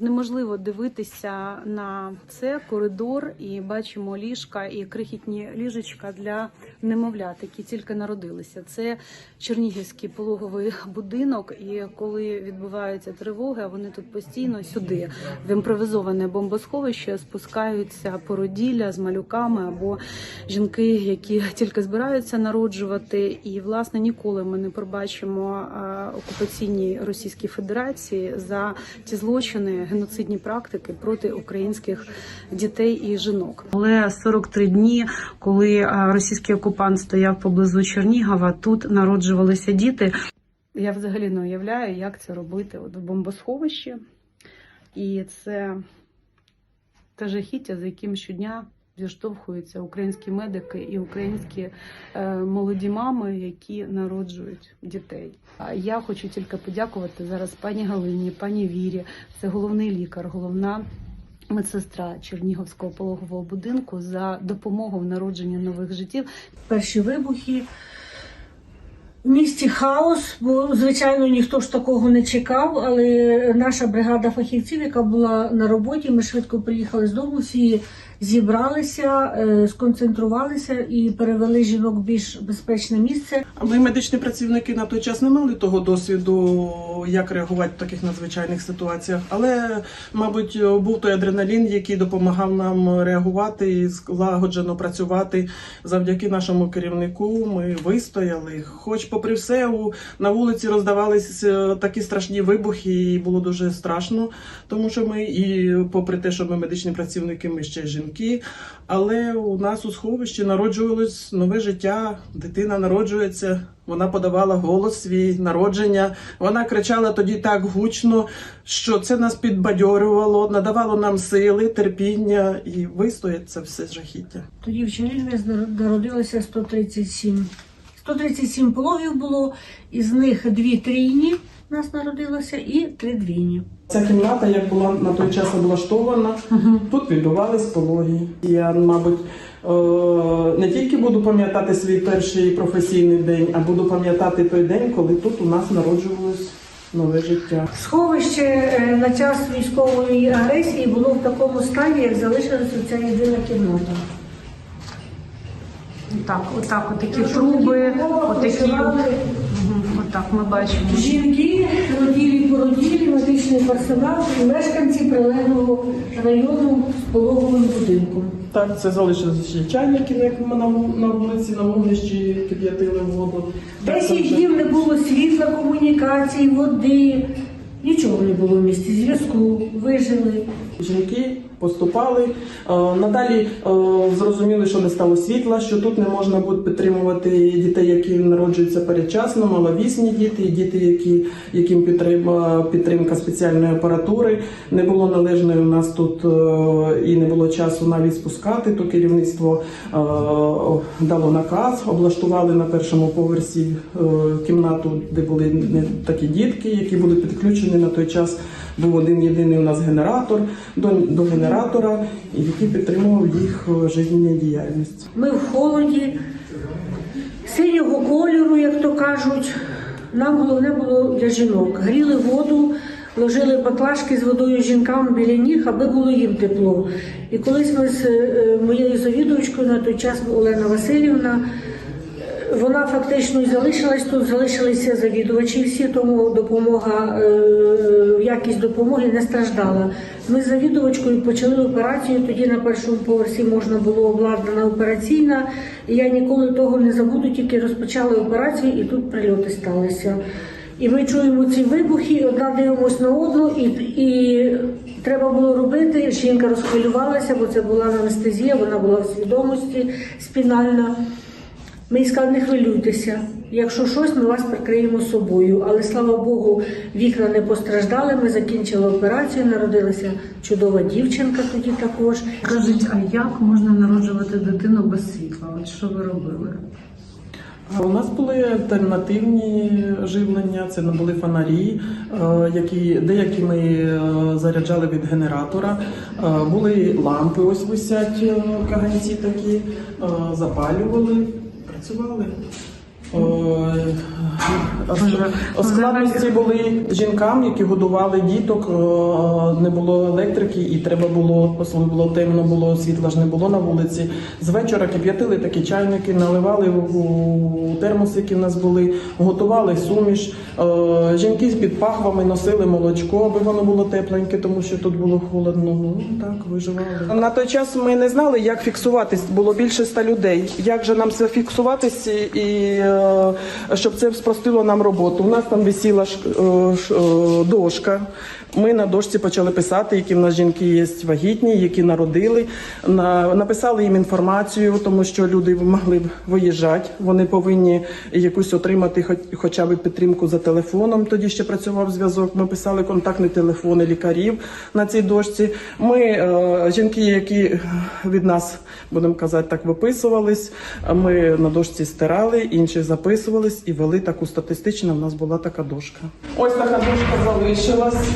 Неможливо дивитися на це коридор, і бачимо ліжка і крихітні ліжечка для немовлят, які тільки народилися. Це Чернігівський пологовий будинок. І коли відбуваються тривоги, вони тут постійно сюди в імпровізоване бомбосховище спускаються породілля з малюками або жінки, які тільки збираються народжувати. І власне ніколи ми не пробачимо окупаційній Російській Федерації за ті злочини, геноцидні практики проти українських дітей і жінок. Але 43 дні, коли російський окупант стояв поблизу Чернігова, тут народжувалися діти. Я взагалі не уявляю, як це робити от в бомбосховищі. І це те жахіття, за яким щодня зіштовхуються українські медики і українські е, молоді мами, які народжують дітей. А я хочу тільки подякувати зараз пані Галині, пані Вірі. Це головний лікар, головна. Медсестра Чернігівського пологового будинку за допомогу в народженні нових життів. перші вибухи. В місті хаос, бо звичайно ніхто ж такого не чекав, але наша бригада фахівців, яка була на роботі, ми швидко приїхали з дому, всі зібралися, е, сконцентрувалися і перевели жінок в більш безпечне місце. Ми, медичні працівники, на той час не мали того досвіду, як реагувати в таких надзвичайних ситуаціях. Але, мабуть, був той адреналін, який допомагав нам реагувати і злагоджено працювати. Завдяки нашому керівнику ми вистояли. Хоч, попри все, на вулиці роздавалися такі страшні вибухи, і було дуже страшно, тому що ми, і попри те, що ми медичні працівники, ми ще жінки. Але у нас у сховищі народжувалось нове життя. Дитина народжується. Вона подавала голос свій народження. Вона кричала тоді так гучно, що це нас підбадьорювало, надавало нам сили, терпіння і вистоять це все жахіття. Тоді в Чернігові народилося 137. 137 пологів було, із них дві трійні у нас народилося і три двійні. Ця кімната, як була на той час облаштована, тут відбувались пологи. Я, мабуть, е, не тільки буду пам'ятати свій перший професійний день, а буду пам'ятати той день, коли тут у нас народжувалось нове життя. Сховище е, на час військової агресії було в такому стані, як залишилася ця єдина кімната. Так, отак, отакі труби, отакі. Отак ми бачимо. Жінки, роділі породілі, медичний персонал і мешканці прилеглого району з пологовим будинком. Так, це залишилися ще чайники, як ми на, на вулиці, на вогнищі кип'ятили воду. Десять днів не було світла, комунікацій, води, нічого не було в місті, зв'язку, вижили. Жінки поступали. Е, Надалі е, зрозуміли, що не стало світла, що тут не можна буде підтримувати дітей, які народжуються передчасно, маловісні діти, діти, які, яким підтримка, підтримка спеціальної апаратури. Не було належної у нас тут е, і не було часу навіть спускати. То керівництво дало наказ, облаштували на першому поверсі кімнату, де були такі дітки, які були підключені на той час. Був один єдиний у нас генератор до, до генератора, який підтримував їх е, життєдіяльність. Ми в холоді, синього кольору, як то кажуть. Нам головне було для жінок. Гріли воду, ложили баклажки з водою жінкам біля ніг, аби було їм тепло. І колись ми з е, моєю завідувачкою на той час Олена Васильівна. Вона фактично залишилась тут, залишилися завідувачі всі, тому допомога, е, якість допомоги не страждала. Ми з завідувачкою почали операцію. Тоді на першому поверсі можна було обладнана операційна. Я ніколи того не забуду, тільки розпочали операцію, і тут прильоти сталися. І ми чуємо ці вибухи, одна дивимося на одну, і, і треба було робити. Жінка розхвилювалася, бо це була анестезія, вона була в свідомості спінальна. Ми їй сказали, не хвилюйтеся. Якщо щось, ми вас прикриємо собою. Але слава Богу, вікна не постраждали. Ми закінчили операцію, народилася чудова дівчинка тоді також. Кажуть, а як можна народжувати дитину без світла? От що ви робили? У нас були альтернативні живлення, це не були фонарі, е, які деякі ми е, заряджали від генератора. Е, Були лампи, ось висять каганці такі, е, запалювали, працювали. Е, Складності були жінкам, які годували діток, е, не було електрики, і треба було, коли було темно, було світла ж не було на вулиці. З вечора кип'ятили такі чайники, наливали у термоси, які в нас були, готували суміш. Е, Жінки з під пахвами носили молочко, аби воно було тепленьке, тому що тут було холодно. Ну так виживали. На той час ми не знали, як фіксуватись. Було більше ста людей. Як же нам це фіксуватись і е, щоб це спростило нам роботу? У нас там висіла е, е, дошка. Ми на дошці почали писати, які в нас жінки є вагітні, які народили. На, написали їм інформацію, тому що люди могли б виїжджати. Вони повинні якусь отримати хоч, хоча б підтримку за телефоном. Тоді ще працював зв'язок. Ми писали контактні телефони лікарів на цій дошці. Ми е, жінки, які від нас будемо казати, так виписувались. Ми на дошці стирали, інші записувались і вели таку статистичну. У нас була така дошка. Ось така дошка залишилась.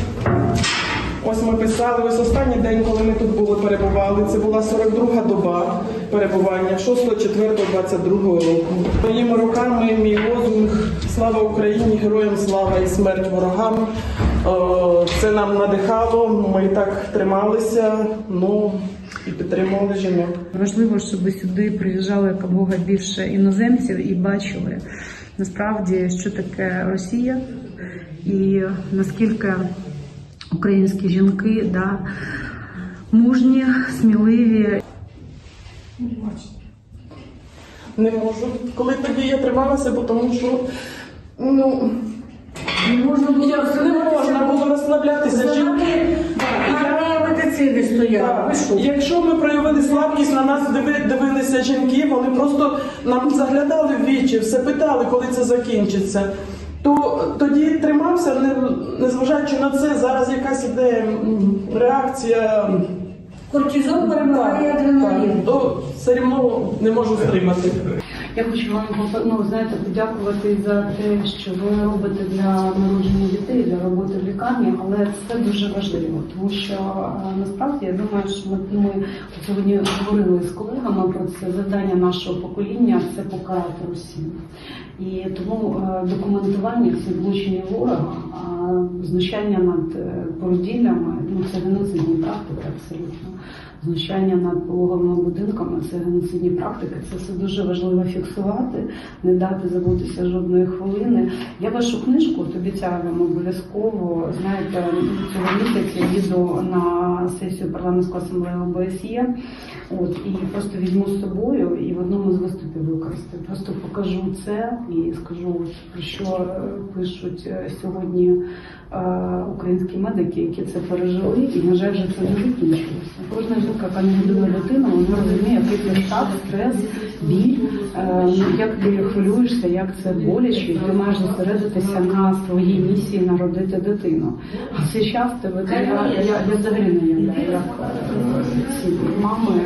Ось ми писали. Ось останній день, коли ми тут були перебували. Це була 42 доба перебування 6.4.22 року. Моїми руками мій лозунг Слава Україні! Героям слава і смерть ворогам. Е, Це нам надихало. Ми так трималися. Ну і підтримували жінок. Важливо, щоб сюди приїжджало якомога більше іноземців і бачили насправді, що таке Росія, і наскільки українські жінки да, мужні, сміливі Не можу. Коли тоді я трималася, бо тому що ну Не можна було не можна було розслаблятися. Жінки Ви що? Якщо ми проявили слабкість, на нас дивилися жінки, вони просто нам заглядали в вічі, все питали, коли це закінчиться. То тоді тримався, не- незважаючи на це, зараз якась іде реакція. Кортизон перемагає адреналін. то все рівно не можу стримати. Я хочу вам ну, знаєте, подякувати за те, що ви робите для народження дітей, для роботи в лікарні, але це дуже важливо, тому що е, насправді я думаю, що ми, ми сьогодні говорили з колегами про це завдання нашого покоління це покарати Росію. І тому е, документування всіх злочинів ворога, знущання над е, породіллями, ну це геноцидні практики абсолютно. Знущання над пологовими будинками це геноцидні практики. Це все дуже важливо фіксувати, не дати забутися жодної хвилини. Я вашу книжку тобі тягнемо обов'язково. Знаєте, цього місяця їду на сесію парламентської асамблеї ОБСЄ. От і просто візьму з собою і в одному з виступів використаю. Просто покажу це і скажу, про що е, пишуть е, сьогодні е, українські медики, які це пережили, і на жаль, вже це не закінчилося. Кожна жінка, яка не годує дитину, вона розуміє, який це став, стрес, біль, як ти хвилюєшся, як це боляче, і ти маєш зосередитися на своїй місії народити дитину. А цей тебе я, я, я взагалі не уявляю, як ці мами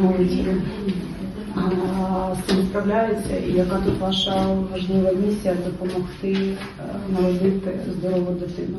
молоді з цим справляються, і яка тут ваша важлива місія допомогти е, народити здорову дитину.